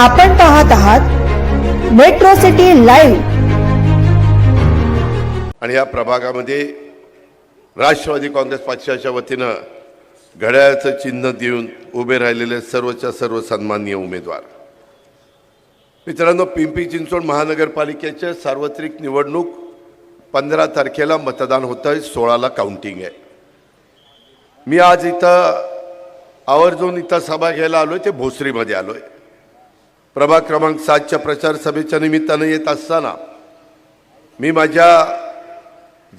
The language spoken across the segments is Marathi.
आपण पाहत आहात मेट्रो सिटी लाईव्ह आणि या प्रभागामध्ये राष्ट्रवादी काँग्रेस पक्षाच्या वतीनं घड्याळाचं चिन्ह देऊन उभे राहिलेले सर्वच्या सर्व सन्माननीय उमेदवार. मित्रांनो पिंपरी चिंचवड महानगरपालिकेचे सार्वत्रिक निवडणूक पंधरा तारखेला मतदान होतं आहे सोळाला काउंटिंग आहे. मी आज इथं आवर्जून इथं सभा घ्यायला आलो आहे ते भोसरीमध्ये आलो आहे प्रभाग क्रमांक सातच्या प्रचार सभेच्या निमित्तानं येत असताना मी माझ्या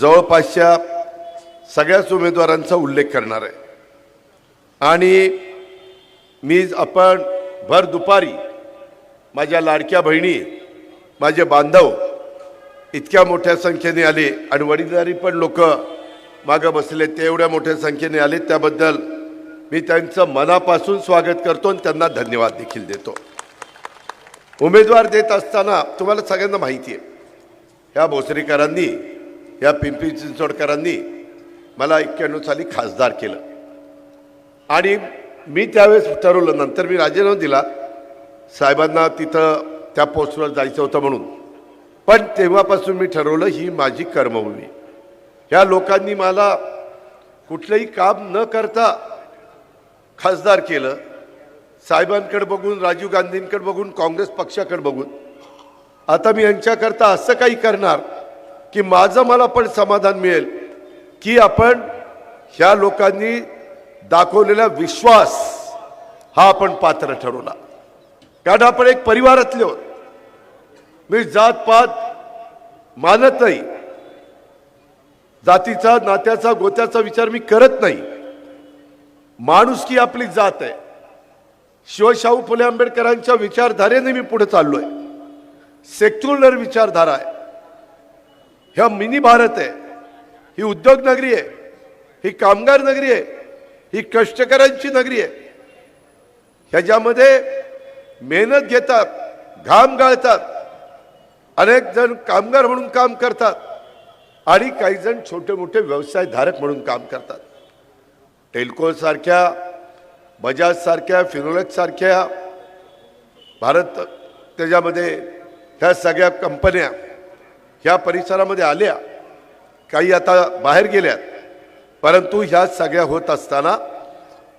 जवळपासच्या सगळ्याच उमेदवारांचा उल्लेख करणार आहे. आणि मी आपण भर दुपारी माझ्या लाडक्या बहिणी माझे बांधव इतक्या मोठ्या संख्येने आले आणि वडीलधारी पण लोक मागं बसले ते एवढ्या मोठ्या संख्येने आले. त्याबद्दल मी त्यांचं मनापासून स्वागत करतो आणि त्यांना धन्यवाद देखील देतो. उमेदवार देत असताना तुम्हाला सगळ्यांना माहिती आहे. ह्या भोसरीकरांनी या पिंपरी चिंचवडकरांनी मला एक्क्याण्णव साली खासदार केलं. आणि मी त्यावेळेस ठरवलं नंतर मी राजीनामा दिला साहेबांना तिथं त्या पोस्टवर जायचं होतं म्हणून. पण तेव्हापासून मी ठरवलं ही माझी कर्मभूमी. ह्या लोकांनी मला कुठलंही काम न करता खासदार केलं. साहेबांकडे बघून राजीव गांधींकडे बघून काँग्रेस पक्षाकडे बघून. आता मी यांच्याकरता असं काही करणार की माझं मला पण समाधान मिळेल की आपण ह्या लोकांनी दाखवलेला विश्वास हा आपण पात्र ठरवला. कारण आपण एक परिवारातले होत मी जात पात मानत नाही. जातीचा नात्याचा गोत्याचा विचार मी करत नाही. माणूस की आपली जात आहे. शिवशाहू फुले आंबेडकरांच्या विचारधारेने मी पुढे चाललोय. सेक्युलर विचारधारा आहे. ह्या मिनी भारत आहे. ही उद्योग नगरी आहे. ही कामगार नगरी आहे. ही कष्टकऱ्यांची नगरी आहे. ह्याच्यामध्ये मेहनत घेतात घाम गाळतात अनेक जण कामगार म्हणून काम करतात आणि काही जण छोटे मोठे व्यवसायधारक म्हणून काम करतात. टेल्को बजाजसारख्या बजाज सारख्या सारख्या भारत त्याच्यामध्ये ह्या सगळ्या कंपन्या ह्या परिसरामध्ये आल्या काही आता बाहेर गेल्यात. परंतु ह्या सगळ्या होत असताना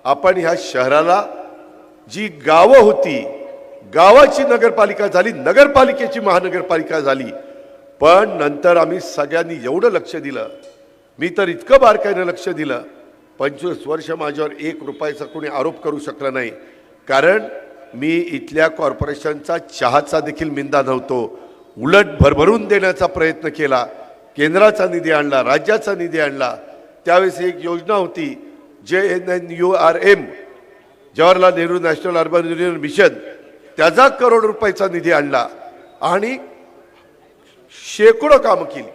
आपण ह्या शहराला जी गावं होती गावाची नगरपालिका झाली नगरपालिकेची महानगरपालिका झाली. पण नंतर आम्ही सगळ्यांनी एवढं लक्ष दिलं. मी तर इतकं बारकाईनं लक्ष दिलं. पंचवीस वर्ष माझ्यावर एक रुपयाचा कोणी आरोप करू शकला नाही. कारण मी इथल्या कॉर्पोरेशनचा चहाचा देखील मिंदा नव्हतो. उलट भरभरून देण्याचा प्रयत्न केला. केंद्राचा निधी आणला राज्याचा निधी आणला. त्यावेळेस एक योजना होती J N N U R M Jawaharlal Nehru national urban union mission. त्याचा करोड रुपयाचा निधी आणला आणि शेकडो कामं केली.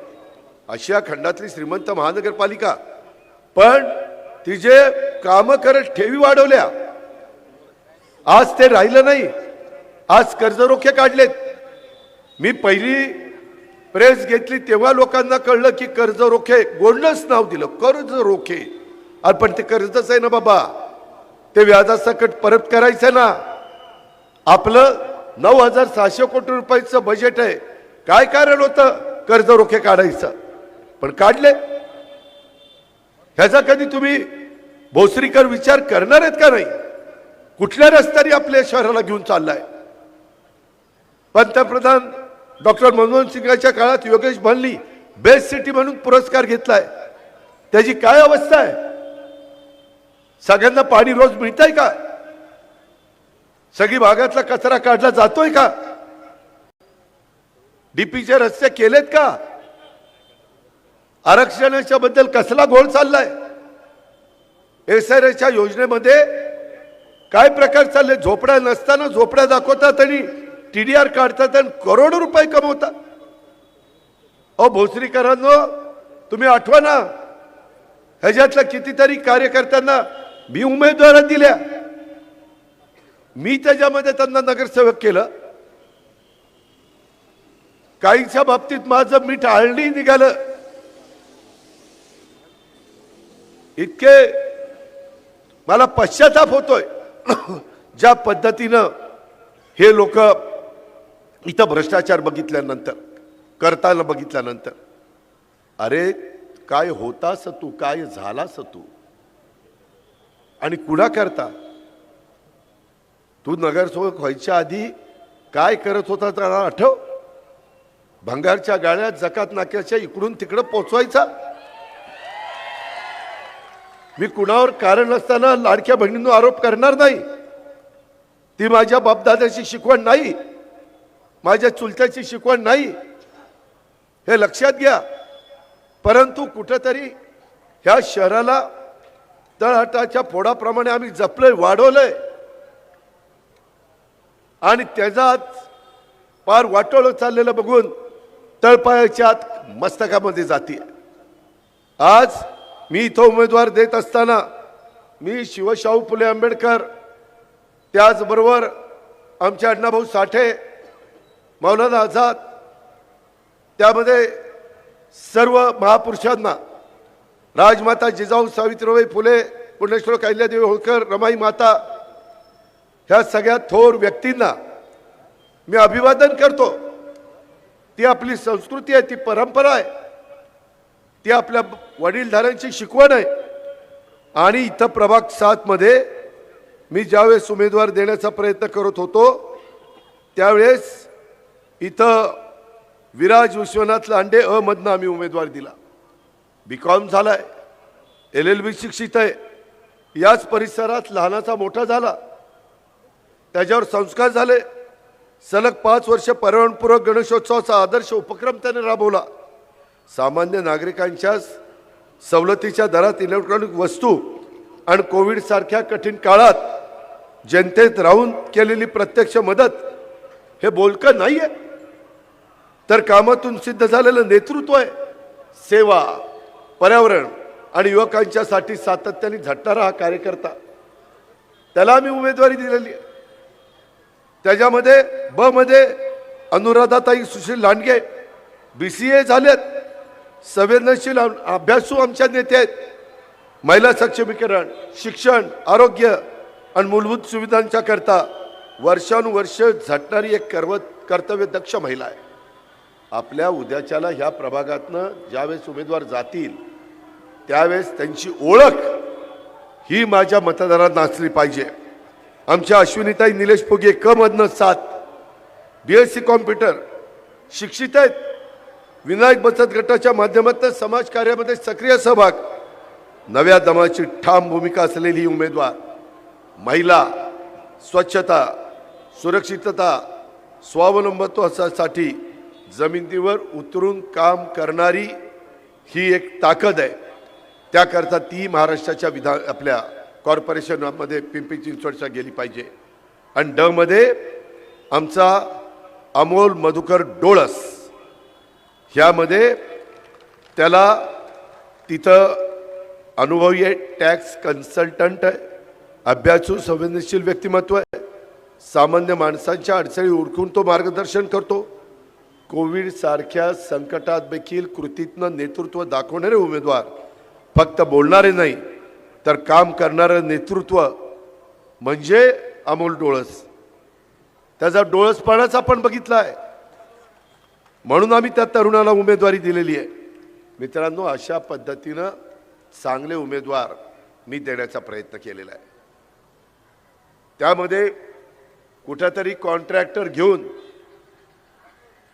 आशिया खंडातली श्रीमंत महानगरपालिका. पण तिचे कामं करत ठेवी वाढवल्या आज ते राहिलं नाही. आज कर्जरोखे काढलेत. मी पहिली प्रेस घेतली तेव्हा लोकांना कळलं की कर्ज रोखे गोल्डच नाव दिलं कर्ज रोखे अरे पण ते कर्जच आहे ना बाबा. ते व्याजासकट परत करायचं ना. आपलं नऊ हजार सहाशे कोटी रुपयाचं बजेट आहे. काय कारण होतं? कर्ज रोखे काढायचं. पण काढले. ह्याचा कधी तुम्ही भोसरीकर विचार करणार आहेत का नाही? कुठल्या रस्त्याने आपल्या शहराला घेऊन चाललाय? पंतप्रधान डॉक्टर मनमोहन सिंगाच्या काळात योगेश भल्ली बेस्ट सिटी म्हणून पुरस्कार घेतलाय. त्याची काय अवस्था आहे? सगळ्यांना पाणी रोज मिळत आहे का? सगळी भागातला कचरा काढला जातोय का? डीपीचे रस्ते केलेत का? आरक्षणाच्या बद्दल कसला घोळ चाललाय? एस आर एच्या योजनेमध्ये काय प्रकार चालले? झोपड्या नसताना झोपड्या दाखवतात आणि टीडीआर काढतात आणि करोडो रुपये कमवतात अहो भोसरीकरांनो तुम्ही आठवा ना. ह्याच्यातल्या कितीतरी कार्यकर्त्यांना मी उमेदवार दिल्या. मी त्याच्यामध्ये त्यांना नगरसेवक केलं. काहींच्या बाबतीत माझं मीठ आळणी निघालं. इतके मला पश्चाताप होतोय. ज्या पद्धतीनं हे लोक इथं भ्रष्टाचार बघितल्यानंतर करताना बघितल्यानंतर अरे काय होतास तू काय झालास तू? आणि कुणा करता? तू नगरसेवक व्हायच्या आधी काय करत होता त्याला आठव? भंगारच्या गाड्या जकात नाक्याच्या इकडून तिकडं पोचवायचा? मी कुणावर कारण असताना लाडक्या बहिणींनो आरोप करणार नाही. ती माझ्या बापदादाची शिकवण नाही. माझ्या चुलत्याची शिकवण नाही. हे लक्षात घ्या. परंतु कुठंतरी ह्या शहराला तळहाटाच्या फोडाप्रमाणे आम्ही जपलंय वाढवलंय. आणि त्याचाच पार वाटोळ चाललेलं बघून तळपायाच्या आत मस्तकामध्ये जाते आज मी इथं उमेदवार देत असताना मी शिवशाहू फुले आंबेडकर त्याचबरोबर आमचे अण्णाभाऊ साठे मौलाना आझाद त्यामध्ये सर्व महापुरुषांना राजमाता जिजाऊ सावित्रीबाई फुले पुण्यश्वर कैल्यादेवी होळकर रमाई माता ह्या सगळ्या थोर व्यक्तींना मी अभिवादन करतो. ती आपली संस्कृती आहे ती परंपरा आहे. ती आपल्या वडीलधाऱ्यांची शिकवण आहे. आणि इथं प्रभाग सातमध्ये मी ज्यावेळेस उमेदवार देण्याचा प्रयत्न करत होतो त्यावेळेस इथं विराज विश्वनाथ लांडे अ आम्ही उमेदवार दिला. बी कॉम झालाय एल एल बी शिक्षित आहे. याच परिसरात लहानाचा मोठा झाला. त्याच्यावर संस्कार झाले. सलग पाच वर्ष पर्यावरणपूरक गणेशोत्सवाचा आदर्श उपक्रम त्याने राबवला. सामान्य नागरिकांच्या सवलतीच्या दरात इलेक्ट्रॉनिक वस्तू आणि कोविडसारख्या कठीण काळात जनतेत राहून केलेली प्रत्यक्ष मदत हे बोलकं नाही आहे तर कामातून सिद्ध झालेलं नेतृत्व आहे. सेवा पर्यावरण आणि युवकांच्यासाठी सातत्याने झटणारा हा कार्यकर्ता. त्याला आम्ही उमेदवारी दिलेली आहे. त्याच्यामध्ये ब मध्ये अनुराधाताई Sushil Landge B C A झालेत. संवेदनशील अभ्यासू आमच्या नेते आहेत. महिला सक्षमीकरण शिक्षण आरोग्य आणि मूलभूत सुविधांच्या करता वर्षानुवर्ष झटणारी एक कर्व कर्तव्य दक्ष महिला आहे. आपल्या उद्याच्याला ह्या प्रभागातनं ज्यावेळेस उमेदवार जातील त्यावेळेस त्यांची ओळख ही माझ्या मतदारांना असली पाहिजे. आमच्या अश्विनीताई निलेश फुगे क मधनं सात बी एस सी कॉम्प्युटर शिक्षित आहेत. विनायक बचत गटाच्या माध्यमातून समाज कार्यामध्ये सक्रिय सहभाग. नव्या दमाची ठाम भूमिका असलेली उमेदवार. महिला स्वच्छता सुरक्षितता स्वावलंबत्वासाठी जमिनीवर उतरून काम करणारी ही एक ताकद आहे. त्याकरता ती महाराष्ट्राच्या विधान आपल्या कॉर्पोरेशनमध्ये पिंपरी चिंचवडच्या गेली पाहिजे. आणि डमध्ये आमचा अमोल मधुकर डोळस ह्यामध्ये त्याला तिथं अनुभवी आहे टॅक्स कन्सल्टंट आहे अभ्यासू संवेदनशील व्यक्तिमत्व आहे. सामान्य माणसांच्या अडचणी ओळखून तो मार्गदर्शन करतो. कोविड सारख्या संकटात देखील कृतीतनं नेतृत्व दाखवणारे उमेदवार फक्त बोलणारे नाही तर काम करणारं नेतृत्व म्हणजे अमोल डोळस. त्याचा डोळसपणाच आपण बघितला आहे म्हणून आम्ही त्या तरुणाला उमेदवारी दिलेली आहे. मित्रांनो अशा पद्धतीनं चांगले उमेदवार मी देण्याचा प्रयत्न केलेला आहे. त्यामध्ये कुठंतरी कॉन्ट्रॅक्टर घेऊन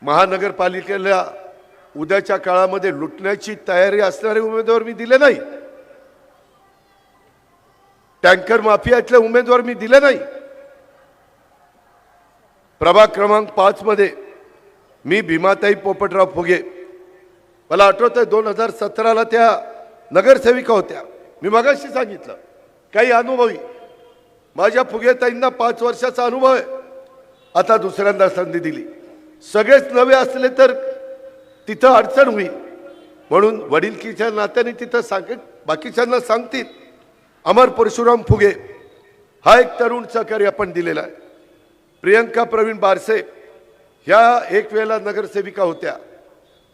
महानगरपालिकेला उद्याच्या काळामध्ये लुटण्याची तयारी असणारे उमेदवार मी दिले नाही. टँकर माफियातले उमेदवार मी दिले नाही. प्रभाग क्रमांक पाच मध्ये मी भीमाताई पोपटराव फुगे. मला आठवतं आहे दोन हजार सतराला त्या नगरसेविका होत्या. मी मगाशी सांगितलं काही अनुभवी. माझ्या फुगेताईंना पाच वर्षाचा अनुभव आहे. आता दुसऱ्यांदा संधी दिली. सगळेच नवे असले तर तिथं अडचण होईल. म्हणून वडीलकीच्या नात्याने तिथं सांग बाकीच्यांना सांगतील अमर परशुराम फुगे हा एक तरुण सहकारी आपण दिलेला आहे. प्रियंका प्रवीण बारसे ह्या एक वेळेला नगरसेविका होत्या.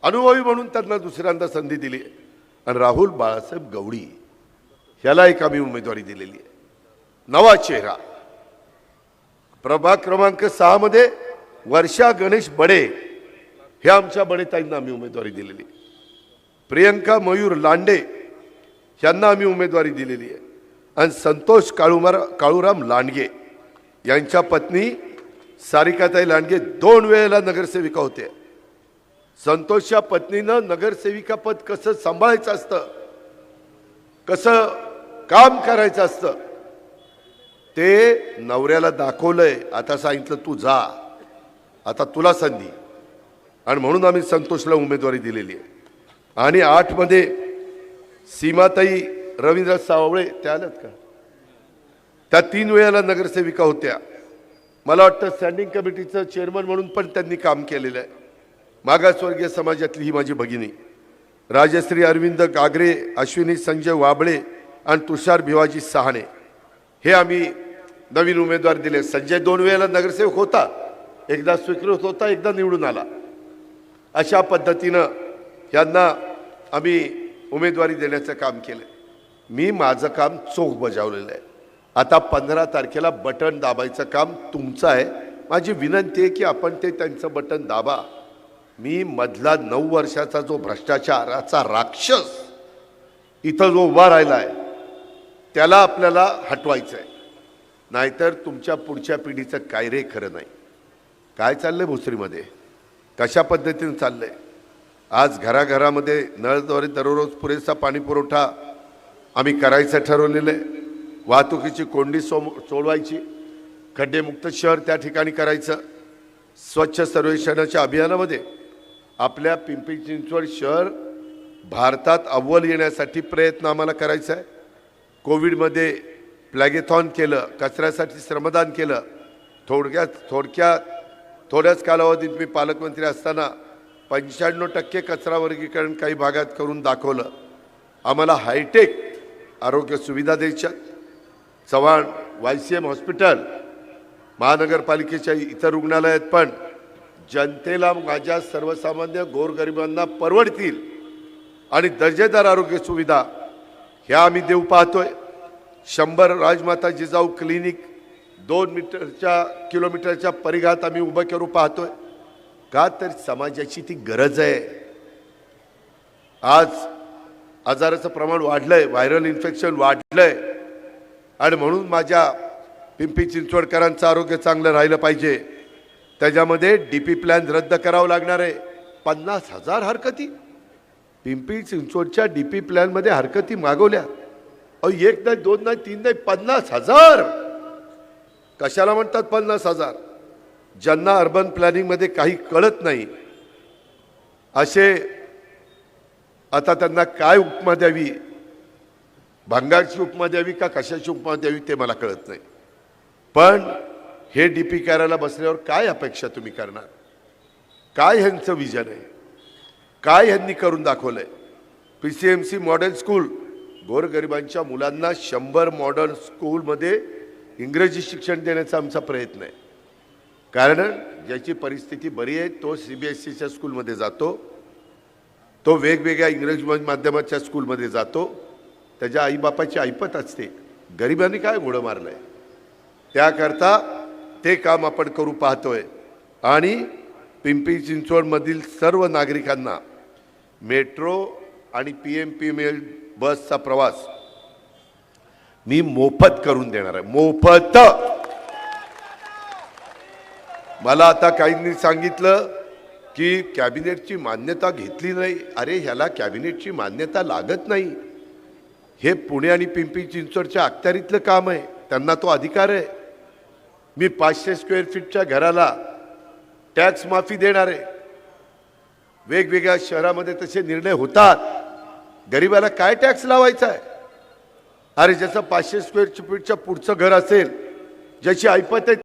अनुभवी म्हणून त्यांना दुसऱ्यांदा संधी दिली. आहे आणि राहुल बाळासाहेब गवडी ह्याला एक आम्ही उमेदवारी दिलेली आहे. नवा चेहरा. प्रभाग क्रमांक सहामध्ये वर्षा गणेश बडे हे आमच्या बडेताईंना आम्ही उमेदवारी दिलेली प्रियंका मयूर लांडे यांना आम्ही उमेदवारी दिलेली आहे. आणि संतोष काळुमार काळूराम लांडगे यांच्या पत्नी सारिकाताई लांडगे दोन वेळेला नगरसेविका होते. संतोषच्या पत्नीनं नगरसेविका पद कसं सांभाळायचं असतं? कसं काम करायचं असतं? ते नवऱ्याला दाखवलंय. आता सांगितलं तू जा. आता तुला संधी. आणि म्हणून आम्ही संतोषला उमेदवारी दिलेली आहे. आणि आठमध्ये सीमाताई रवींद्र सावळे त्या आल्यात का? त्या तीन वेळेला नगरसेविका होत्या. मला वाटतं स्टँडिंग कमिटीचं चेअरमन म्हणून पण त्यांनी काम केलेलं आहे. मागासवर्गीय समाजातली ही माझी भगिनी. राजश्री अरविंद गागरे अश्विनी संजय वाबळे आणि तुषार भिवाजी सहाणे. हे आम्ही नवीन उमेदवार दिले. संजय दोन वेळेला नगरसेवक होता. एकदा स्वीकृत होता एकदा निवडून आला. अशा पद्धतीनं यांना आम्ही उमेदवारी देण्याचं काम केलं मी माझं काम चोख बजावलेलं आहे. आता पंधरा तारखेला बटन दाबायचं काम तुमचं आहे. माझी विनंती आहे की आपण ते त्यांचं बटन दाबा. मी मधला नऊ वर्षाचा जो भ्रष्टाचाराचा राक्षस इथं जो उभा राहिला आहे त्याला आपल्याला हटवायचं आहे नाहीतर तुमच्या पुढच्या पिढीचं काय रे खरं नाही. काय चाललं आहे भोसरीमध्ये? कशा पद्धतीने आहे आज घराघरामध्ये नळद्वारे दररोज पुरेसा पाणीपुरवठा आम्ही करायचं ठरवलेलं आहे. वाहतुकीची कोंडी सो सोडवायची खड्डेमुक्त शहर त्या ठिकाणी करायचं. स्वच्छ सर्वेक्षणाच्या अभियानामध्ये आपल्या पिंपरी चिंचवड शहर भारतात अव्वल येण्यासाठी प्रयत्न आम्हाला करायचा आहे. कोविडमध्ये प्लॅगेथॉन केलं कचऱ्यासाठी श्रमदान केलं. थोडक्यात थोडक्यात थोड्याच कालावधीत मी पालकमंत्री असताना पंच्याण्णव टक्के कचरा वर्गीकरण काही भागात करून दाखवलं. आम्हाला हायटेक आरोग्य सुविधा द्यायच्या. Chavan Y C M hospital महानगरपालिकेच्या इतर रुग्णालयात पण जनतेला माझ्या सर्वसामान्य गोरगरिबांना परवडतील आणि दर्जेदार आरोग्य सुविधा ह्या आम्ही देऊ पाहतोय. शंभर राजमाता जिजाऊ क्लिनिक दोन मीटरच्या किलोमीटरच्या परिघात आम्ही उभं करू पाहतोय. का तर समाजाची ती गरज आहे. आज आजाराचं प्रमाण वाढलंय व्हायरल इन्फेक्शन वाढलंय. आणि म्हणून माझ्या पिंपी चिंचवडकरांचं आरोग्य चांगलं राहिलं पाहिजे. त्याच्यामध्ये डी पी प्लॅन रद्द करावं लागणार आहे. पन्नास हजार हरकती. पिंपी चिंचवडच्या डी पी प्लॅनमध्ये हरकती मागवल्या. अहो एक नाही दोन नाही तीन नाही पन्नास हजार. कशाला म्हणतात पन्नास हजार? ज्यांना अर्बन प्लॅनिंगमध्ये काही कळत नाही. असे आता त्यांना काय उपमा द्यावी? भांगारची उपमा द्यावी का कशाची उपमा द्यावी ते मला कळत नाही. पण हे डी पी करायला बसल्यावर काय अपेक्षा तुम्ही करणार? काय ह्यांचं विजन आहे? काय ह्यांनी करून दाखवलं आहे P C M C model school गोरगरिबांच्या मुलांना शंभर मॉडर्न स्कूलमध्ये इंग्रजी शिक्षण देण्याचा आमचा प्रयत्न आहे. कारण ज्याची परिस्थिती बरी आहे तो सी बी एस सीच्या स्कूलमध्ये जातो. तो वेगवेगळ्या इंग्रजी माध्यमाच्या स्कूलमध्ये जातो. त्याच्या आईबापाची ऐपत असते. गरिबांनी काय घोडं मारलं आहे त्याकरता ते काम आपण करू पाहतोय. आणि पिंपरी चिंचवडमधील सर्व नागरिकांना मेट्रो आणि P M P M L बसचा प्रवास मी मोफत करून देणार आहे. मोफत! मला आता काहींनी सांगितलं की कॅबिनेटची मान्यता घेतली नाही. अरे ह्याला कॅबिनेटची मान्यता लागत नाही. हे पुणे आणि पिंपरी चिंचवडच्या अखत्यारीतलं काम आहे. त्यांना तो अधिकार आहे. मी पाचशे स्क्वेअर फीटच्या घराला टॅक्स माफी देणार आहे. वेगवेगळ्या शहरामध्ये तसे निर्णय होतात. गरिबाला काय टॅक्स लावायचा आहे? अरे ज्याचं पाचशे स्क्वेअर फीटच्या पुढचं घर असेल ज्याची ऐपत आहे